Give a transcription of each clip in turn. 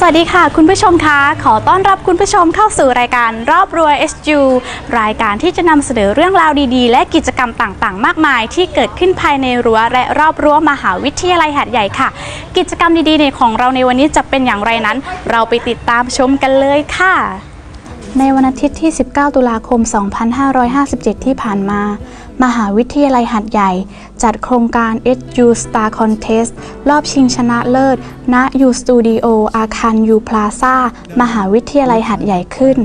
สวัสดีค่ะ คุณผู้ชมคะขอต้อนรับคุณผู้ชมเข้าสู่รายการรอบรัว SU รายการที่จะนำเสนอเรื่องราวดีๆ และกิจกรรมต่างๆ มากมาย ที่เกิดขึ้นภายในรั้วและรอบรั้วมหาวิทยาลัยหาดใหญ่ค่ะ กิจกรรมดีๆในของเราในวันนี้จะเป็นอย่างไรนั้น เราไปติดตามชมกันเลยค่ะ ในวันอาทิตย์ที่ 19 ตุลาคม 2557 ที่ผ่านมา มหาวิทยาลัยหัดใหญ่ จัดโครงการ SU Star Contest รอบชิงชนะเลิศ ณ U Studio อาคาร U Plaza มหาวิทยาลัยหัดใหญ่ขึ้น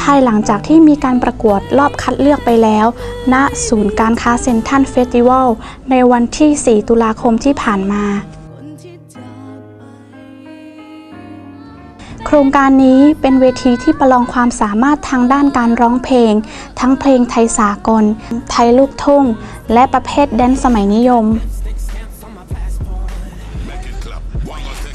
ภายหลังจากที่มีการประกวดรอบคัดเลือกไปแล้ว ณ ศูนย์การค้าเซ็นทรัลเฟสติวัลในวันที่ 4 ตุลาคมที่ผ่านมา ครงการนี้เป็นเวทีที่ประลองความสามารถทางด้านการร้องเพลง ทั้งเพลงไทยสากล ไทยลูกทุ่ง และประเภทแดนสมัยนิยม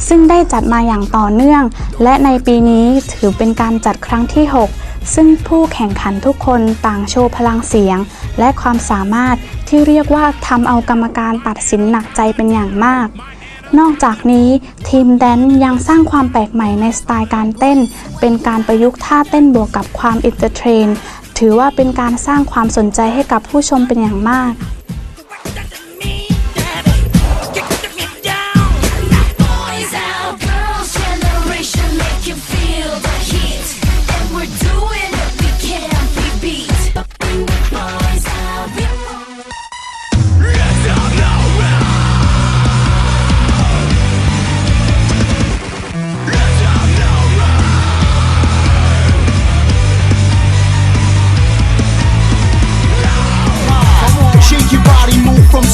ซึ่งได้จัดมาอย่างต่อเนื่อง และในปีนี้ถือเป็นการจัดครั้งที่ 6 ซึ่งผู้แข่งขันทุกคนต่างโชว์พลังเสียง และความสามารถที่เรียกว่าทำเอากรรมการตัดสินหนักใจเป็นอย่างมาก นอกจากนี้ทีมแดนซ์ยังสร้างความแปลกใหม่ในสไตล์การเต้น เป็นการประยุกต์ท่าเต้นบวกกับความอินเตอร์เทรน ถือว่าเป็นการสร้างความสนใจให้กับผู้ชมเป็นอย่างมาก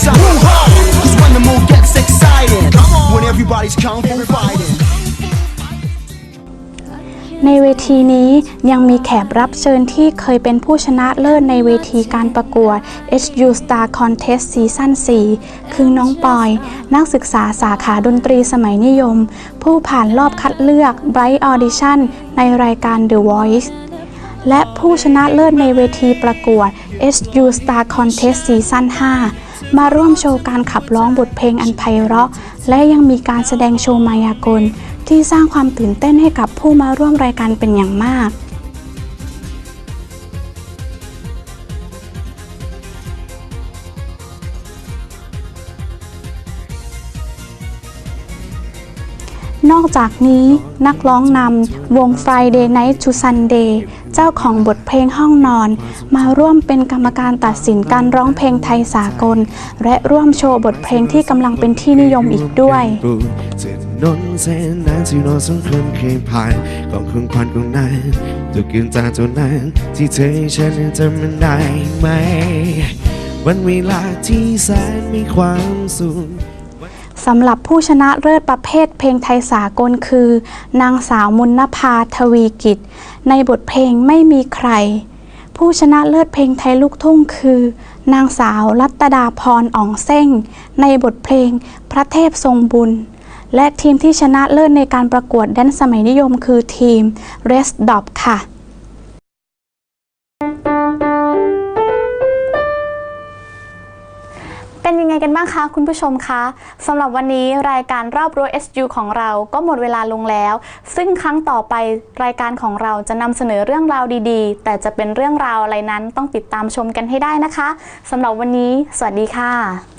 move from side to side. Cause when the mood gets excited, when everybody's kung fu fighting. ในเวทีนี้ยังมีแขกรับเชิญที่เคยเป็นผู้ชนะเลิศในเวทีการประกวด HU Star Contest ซีซั่น4คือน้องปอย นักศึกษาสาขาดนตรีสมัยนิยม ผู้ผ่านรอบคัดเลือก Bright Audition ในรายการ The Voice และผู้ชนะเลิศในเวทีประกวด SU Star Contest ซีซั่น5 มาร่วมโชว์การขับร้องบทเพลงอันไพเราะ และยังมีการแสดงโชว์มายากล ที่สร้างความตื่นเต้นให้กับผู้มาร่วมรายการเป็นอย่างมาก นอกจากนี้นักร้องนำวง Friday Night to Sunday เจ้าของบทเพลงห้องนอน มาร่วมเป็นกรรมการตัดสินการร้องเพลงไทยสากล และร่วมโชว์บทเพลงที่กำลังเป็นที่นิยมอีกด้วยนนเส้นนั้นที่เราสองคนเคยผ่านของคุณควันของนายตัวกินตาตัวนั้นที่เธอให้ฉันจำมันได้ไหม วันเวลาที่แสนมีความสุข สำหรับผู้ชนะเลิศประเภทเพลงไทยสากลคือ นางสาวมุนนภาทวีกิจ ในบทเพลงไม่มีใคร ผู้ชนะเลิศเพลงไทยลูกทุ่งคือ นางสาวรัตดาพรอ่องเส้ง ในบทเพลงพระเทพทรงบุญ และทีมที่ชนะเลิศในการประกวดแดนสมัยนิยมคือทีม r e s d o p ค่ะ เป็นยังไงกันบ้างคะคุณผู้ชมคะสำหรับวันนี้รายการรอบรั้ว SU ของเราก็หมดเวลาลงแล้ว ซึ่งครั้งต่อไปรายการของเราจะนำเสนอเรื่องราวดีๆ แต่จะเป็นเรื่องราวอะไรนั้นต้องติดตามชมกันให้ได้นะคะสำหรับวันนี้ สวัสดีค่ะ